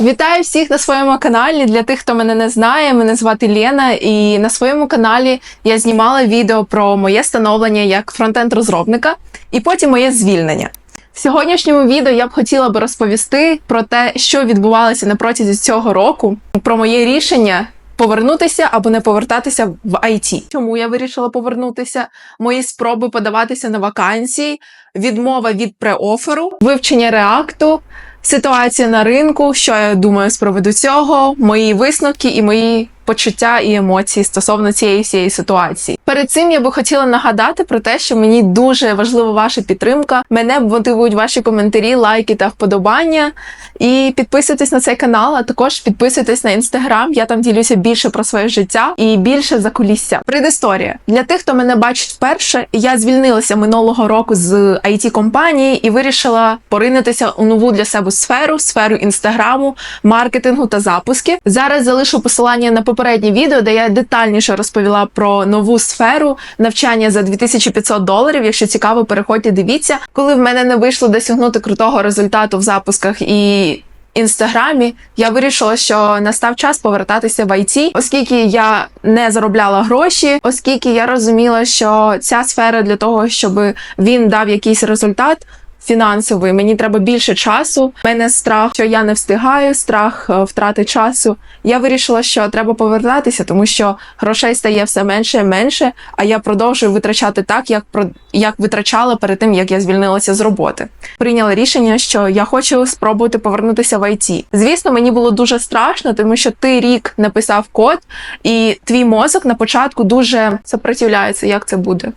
Вітаю всіх на своєму каналі. Для тих, хто мене не знає, мене звати Лена, і на своєму каналі я знімала відео про моє становлення як фронтенд розробника і потім моє звільнення. В сьогоднішньому відео я б хотіла би розповісти про те, що відбувалося на протязі цього року, про моє рішення повернутися або не повертатися в IT. Чому я вирішила повернутися? Мої спроби подаватися на вакансії, відмова від преоферу, вивчення реакту, ситуація на ринку, що я думаю з приводу цього, мої висновки і мої почуття і емоції стосовно цієї всієї ситуації. Перед цим я би хотіла нагадати про те, що мені дуже важлива ваша підтримка. Мене мотивують ваші коментарі, лайки та вподобання. І підписуйтесь на цей канал, а також підписуйтесь на інстаграм. Я там ділюся більше про своє життя і більше за кулісся. Предісторія для тих, хто мене бачить вперше. Я звільнилася минулого року з it компанії і вирішила поринутися у нову для себе сферу, сферу інстаграму, маркетингу та запуски. Зараз залишу посилання на попереднє відео, де я детальніше розповіла про нову сферу навчання за 2500 доларів. Якщо цікаво, переходьте, дивіться. Коли в мене не вийшло досягнути крутого результату в запусках і інстаграмі, я вирішила, що настав час повертатися в IT, оскільки я не заробляла гроші, оскільки я розуміла, що ця сфера для того, щоб він дав якийсь результат. Фінансовий, мені треба більше часу. У мене страх, що я не встигаю, страх е, втрати часу. Я вирішила, що треба повертатися, тому що грошей стає все менше і менше. А я продовжую витрачати так, як про як витрачала перед тим, як я звільнилася з роботи. Прийняла рішення, що я хочу спробувати повернутися в IT. Звісно, мені було дуже страшно, тому що ти рік написав код, і твій мозок на початку дуже сопротивляється. Як це буде?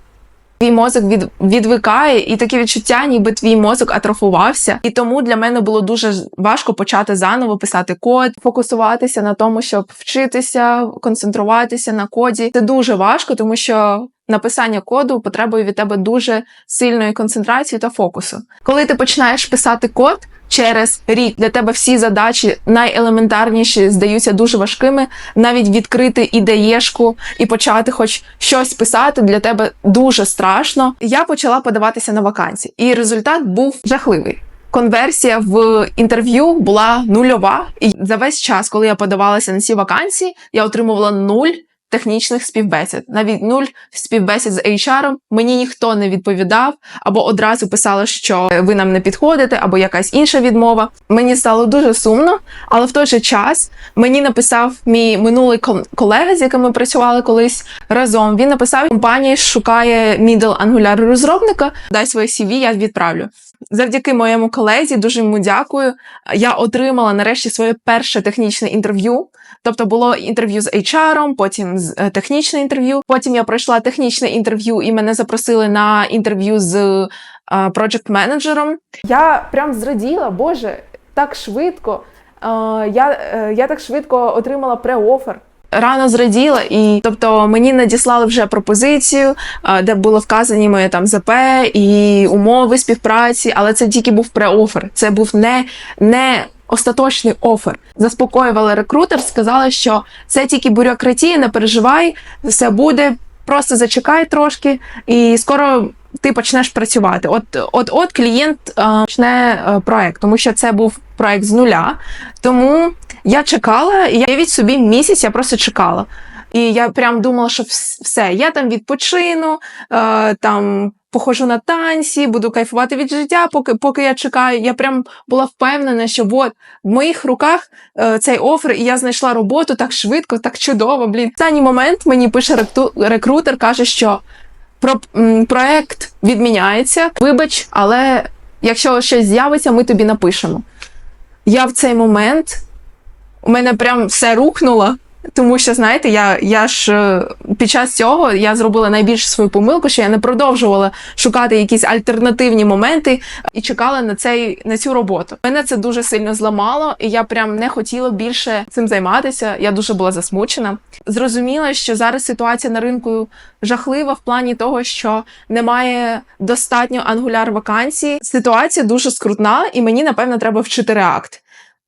Твій мозок від, відвикає, і таке відчуття, ніби твій мозок атрофувався. І тому для мене було дуже важко почати заново писати код, фокусуватися на тому, щоб вчитися, концентруватися на коді. Це дуже важко, тому що написання коду потребує від тебе дуже сильної концентрації та фокусу. Коли ти починаєш писати код. Через рік для тебе всі задачі найелементарніші здаються дуже важкими. Навіть відкрити ідеєшку і почати хоч щось писати для тебе дуже страшно. Я почала подаватися на вакансії, і результат був жахливий. Конверсія в інтерв'ю була нульова, і за весь час, коли я подавалася на ці вакансії, я отримувала нуль технічних співбесід. Навіть нуль співбесід з HR мені ніхто не відповідав, або одразу писали, що ви нам не підходите, або якась інша відмова. Мені стало дуже сумно, але в той же час мені написав мій минулий колега, з яким ми працювали колись разом. Він написав, компанія шукає middle Angular розробника. Дай своє CV, я відправлю. Завдяки моєму колезі, дуже йому дякую. Я отримала нарешті своє перше технічне інтерв'ю. Тобто було інтерв'ю з HR, потім з е, технічне інтерв'ю. Потім я пройшла технічне інтерв'ю, і мене запросили на інтерв'ю з проджект менеджером. Я прям зраділа, боже, так швидко. Е, я, е, Я так швидко отримала преофер. Рано зраділа, і тобто мені надіслали вже пропозицію, де було вказані моє там ЗП і умови співпраці, але це тільки був преофер. Це був не не остаточний офер. Заспокоювали рекрутер, сказали, що це тільки бюрократія, не переживай, все буде. Просто зачекай трошки, і скоро ти почнеш працювати. От от от клієнт е, почне е, проект, тому що це був проект з нуля. Тому я чекала, і я від собі місяць я просто чекала. І я прям думала, що все, я там відпочину, е, там походжу на танці, буду кайфувати від життя, поки поки я чекаю. Я прям була впевнена, що от в моїх руках цей офер, і я знайшла роботу так швидко, так чудово. Блін. В останній момент мені пише рекрутер, каже, що про проект відміняється. Вибач, але якщо щось з'явиться, ми тобі напишемо. Я в цей момент у мене прям все рухнуло. Тому що, знаєте, я я ж е, під час цього я зробила найбільшу свою помилку, що я не продовжувала шукати якісь альтернативні моменти і чекала на цей на цю роботу. Мене це дуже сильно зламало, і я прям не хотіла більше цим займатися. Я дуже була засмучена. Зрозуміла, що зараз ситуація на ринку жахлива в плані того, що немає достатньо ангуляр вакансій. Ситуація дуже скрутна, і мені напевно треба вчити реакт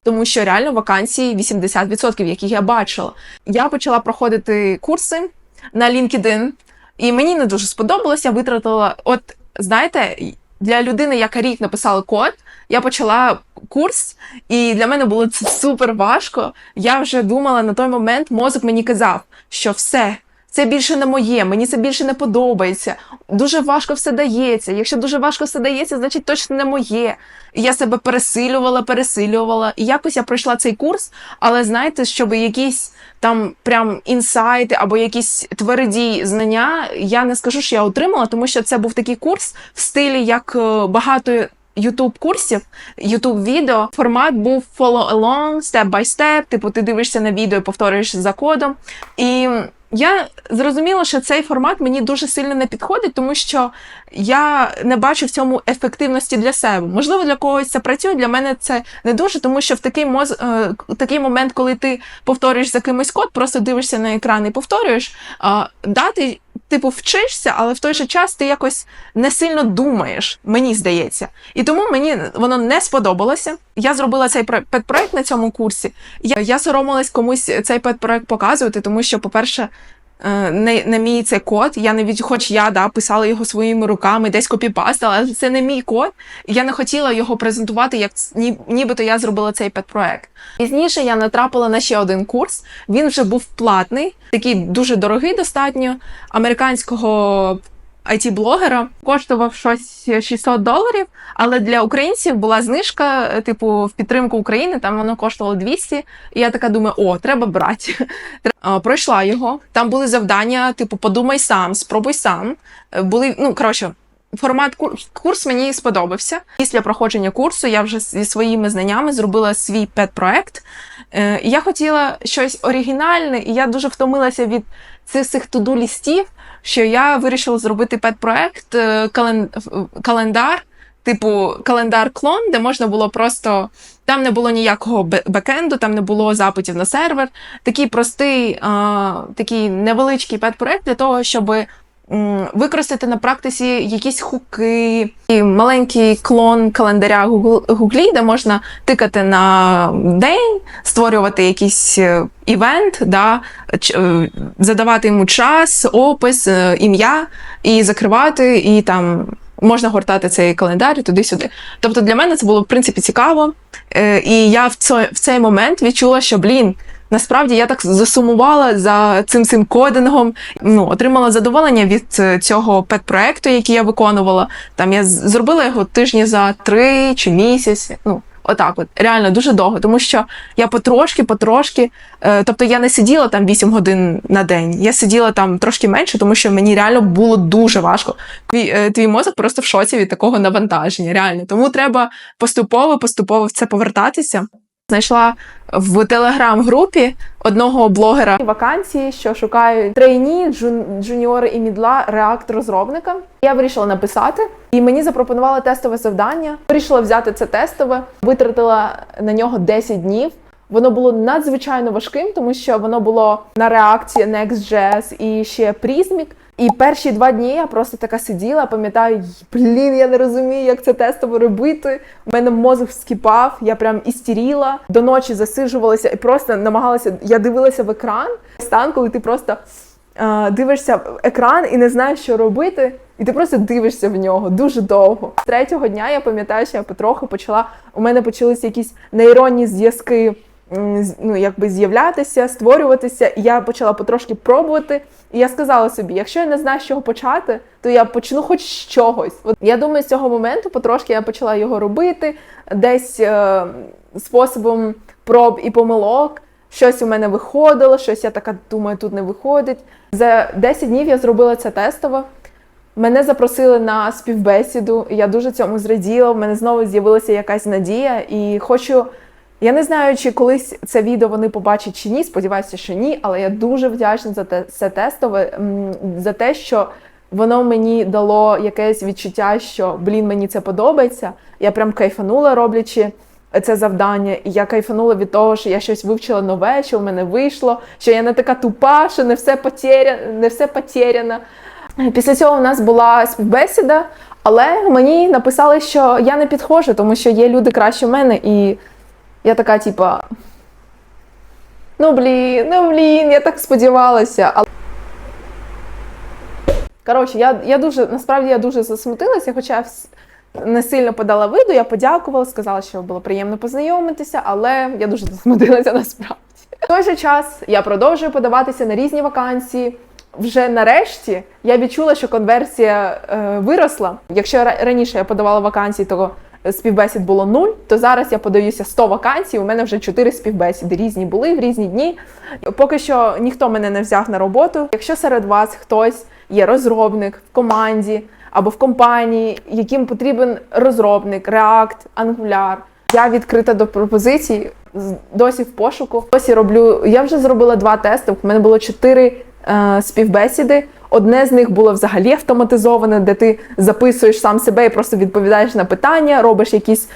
тому що реально вакансії 80%, яких я бачила. Я почала проходити курси на LinkedIn, і мені не дуже сподобалося. Витратила, от знаєте, для людини, яка рік написала код, я почала курс, і для мене було це супер важко. Я вже думала на той момент, мозок мені казав, що все. Це більше не моє, мені це більше не подобається. Дуже важко все дається. Якщо дуже важко все дається, значить точно не моє. І я себе пересилювала, пересилювала. І якось я пройшла цей курс, але знаєте, щоб якісь там прям інсайти або якісь тверді знання, я не скажу, що я отримала, тому що це був такий курс в стилі як е, багато. Ютуб курсів, Ютуб відео. Формат був follow along, step by step. Типу, ти дивишся на відео і повторюєш за кодом. І я зрозуміла, що цей формат мені дуже сильно не підходить, тому що я не бачу в цьому ефективності для себе. Можливо, для когось це працює, для мене це не дуже, тому що в такий моз... е, такий момент, коли ти повторюєш за кимось код, просто дивишся на екран і повторюєш, а, да, ти, типу, вчишся, але в той же час ти якось не сильно думаєш, мені здається. І тому мені воно не сподобалося. Я зробила цей про- педпроект на цьому курсі. Я, я соромилась комусь цей педпроект показувати, тому що, по-перше, не, не мій це код. Я не від, хоч я да, писала його своїми руками, десь копіпастила, але це не мій код. Я не хотіла його презентувати, як ні, нібито я зробила цей педпроект. Пізніше я натрапила на ще один курс. Він вже був платний, такий дуже дорогий, достатньо американського IT-блогера. Коштував щось 600 доларів, але для українців була знижка, е, типу, в підтримку України, там воно коштувало 200. І я така думаю, о, треба брати. Пройшла його. Там були завдання, типу, подумай сам, спробуй сам. Е, Були, ну, коротше, формат кур- курс мені сподобався. Після проходження курсу я вже зі своїми знаннями зробила свій педпроект. Е, я хотіла щось оригінальне, і я дуже втомилася від цих всіх туду лістів, що я вирішила зробити педпроект е, кален... календар, типу календар-клон, де можна було просто. Там не було ніякого бекенду, там не було запитів на сервер. Такий простий, а, такий невеличкий педпроект для того, щоб використати на практиці якісь хуки, і маленький клон календаря Гуглі, де можна тикати на день, створювати якийсь е, івент, да, е, задавати йому час, опис, е, ім'я і закривати, і там можна гортати цей календар туди-сюди. Тобто для мене це було в принципі цікаво. І я в цей момент відчула, що блін. Насправді я так засумувала за цим цим кодингом. Ну, отримала задоволення від е, цього педпроекту, який я виконувала. Там я зробила його тижні за три чи місяць. Ну, отак, от реально дуже довго, тому що я потрошки, потрошки. Е, тобто я не сиділа там 8 годин на день. Я сиділа там трошки менше, тому що мені реально було дуже важко. Твій, е, твій мозок просто в шоці від такого навантаження. Реально, тому треба поступово, поступово в це повертатися. Знайшла в телеграм-групі одного блогера вакансії, що шукають трейні, джун, джуніори і мідла реакт розробника. Я вирішила написати, і мені запропонували тестове завдання. Вирішила взяти це тестове, витратила на нього 10 днів. Воно було надзвичайно важким, тому що воно було на реакції Next.js і ще Prismic. І перші два дні я просто така сиділа, пам'ятаю, блін, я не розумію, як це тестово робити. У мене мозок вскіпав, я прям істеріла, до ночі засиджувалася і просто намагалася. Я дивилася в екран. Стан, коли ти просто е, дивишся в екран і не знаєш, що робити, і ти просто дивишся в нього дуже довго. Третього дня я пам'ятаю, що я потроху почала. У мене почалися якісь нейронні зв'язки. Ну, якби з'являтися, створюватися, і я почала потрошки пробувати. І я сказала собі: якщо я не знаю, з чого почати, то я почну хоч з чогось. От я думаю, з цього моменту потрошки я почала його робити десь е, способом проб і помилок. Щось у мене виходило, щось я така думаю, тут не виходить. За 10 днів я зробила це тестово. Мене запросили на співбесіду. Я дуже цьому зраділа. В мене знову з'явилася якась надія, і хочу. Я не знаю, чи колись це відео вони побачать чи ні. Сподіваюся, що ні, але я дуже вдячна за те, це тестове, за те, що воно мені дало якесь відчуття, що блін, мені це подобається. Я прям кайфанула, роблячи це завдання, і я кайфанула від того, що я щось вивчила нове, що в мене вийшло, що я не така тупа, що не все потеря, не все потеряно. Після цього у нас була співбесіда, але мені написали, що я не підходжу, тому що є люди краще в мене, і я така, типа. Ну блін, ну блін, я так сподівалася. Але... Коротше, я, я дуже насправді я дуже засмутилася, хоча не сильно подала виду, я подякувала, сказала, що було приємно познайомитися, але я дуже засмутилася насправді. В той же час я продовжую подаватися на різні вакансії. Вже нарешті я відчула, що конверсія е, виросла. Якщо раніше я подавала вакансії, то співбесід було нуль, то зараз я подаюся 100 вакансій. У мене вже 4 співбесіди різні були в різні дні. Поки що ніхто мене не взяв на роботу. Якщо серед вас хтось є розробник в команді або в компанії, яким потрібен розробник, React, Angular, я відкрита до пропозицій, досі в пошуку. Досі роблю. Я вже зробила два тести. У мене було чотири е, співбесіди. Одне з них було взагалі автоматизоване, де ти записуєш сам себе і просто відповідаєш на питання, робиш якісь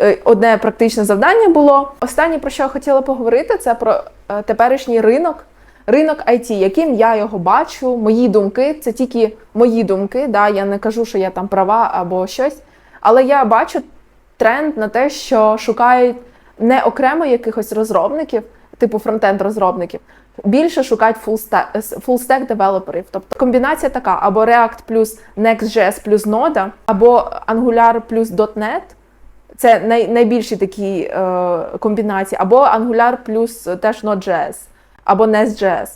е, одне практичне завдання було. Останнє про що я хотіла поговорити, це про е, теперішній ринок. Ринок IT, яким я його бачу, мої думки, це тільки мої думки. Да? Я не кажу, що я там права або щось. Але я бачу тренд на те, що шукають не окремо якихось розробників, типу фронтенд розробників, більше шукають full-stack, девелоперів. Тобто комбінація така: або React плюс Next.js плюс Node, або Angular плюс .NET. Це най, найбільші такі е, комбінації, або Angular плюс е, теж Node.js, або Nest.js.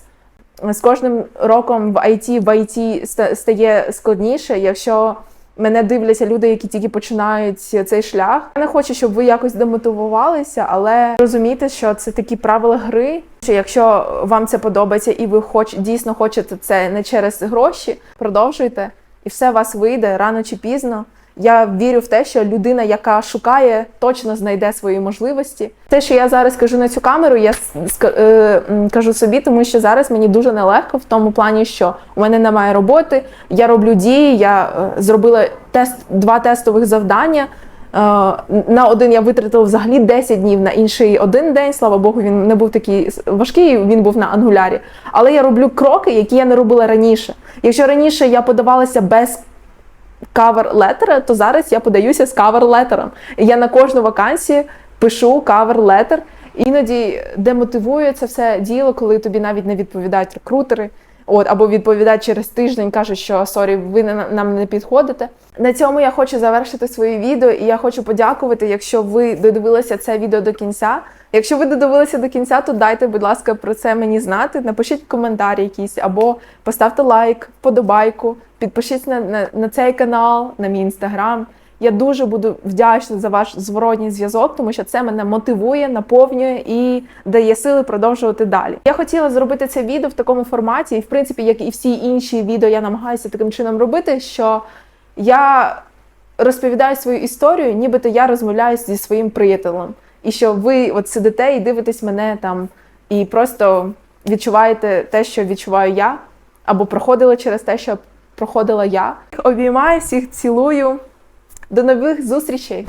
З кожним роком в IT, в IT стає складніше, якщо мене дивляться люди, які тільки починають цей шлях. Я не хочу, щоб ви якось демотивувалися, але розумійте, що це такі правила гри. Що якщо вам це подобається і ви хоч дійсно хочете це не через гроші, продовжуйте, і все у вас вийде рано чи пізно. Я вірю в те, що людина, яка шукає, точно знайде свої можливості. Те, що я зараз кажу на цю камеру, я е, кажу собі, тому що зараз мені дуже нелегко в тому плані, що у мене немає роботи, я роблю дії, я е, зробила тест, два тестових завдання. Е, на один я витратила взагалі 10 днів, на інший один день. Слава Богу, він не був такий важкий, він був на ангулярі. Але я роблю кроки, які я не робила раніше. Якщо раніше я подавалася без кавер летера, то зараз я подаюся з кавер летером. Я на кожну вакансію пишу кавер летер. Іноді демотивує це все діло, коли тобі навіть не відповідають рекрутери. От, або відповідають через тиждень, кажуть, що сорі, ви нам не підходите. На цьому я хочу завершити своє відео, і я хочу подякувати, якщо ви додивилися це відео до кінця. Якщо ви додивилися до кінця, то дайте, будь ласка, про це мені знати. Напишіть коментар якийсь, або поставте лайк, вподобайку, підпишіться на, на, на цей канал, на мій інстаграм. Я дуже буду вдячна за ваш зворотній зв'язок, тому що це мене мотивує, наповнює і дає сили продовжувати далі. Я хотіла зробити це відео в такому форматі, і в принципі, як і всі інші відео, я намагаюся таким чином робити, що я розповідаю свою історію, нібито я розмовляю зі своїм приятелем. І що ви от сидите і дивитесь мене там, і просто відчуваєте те, що відчуваю я, або проходили через те, що проходила я. Обіймаю всіх, цілую. До нових зустрічей!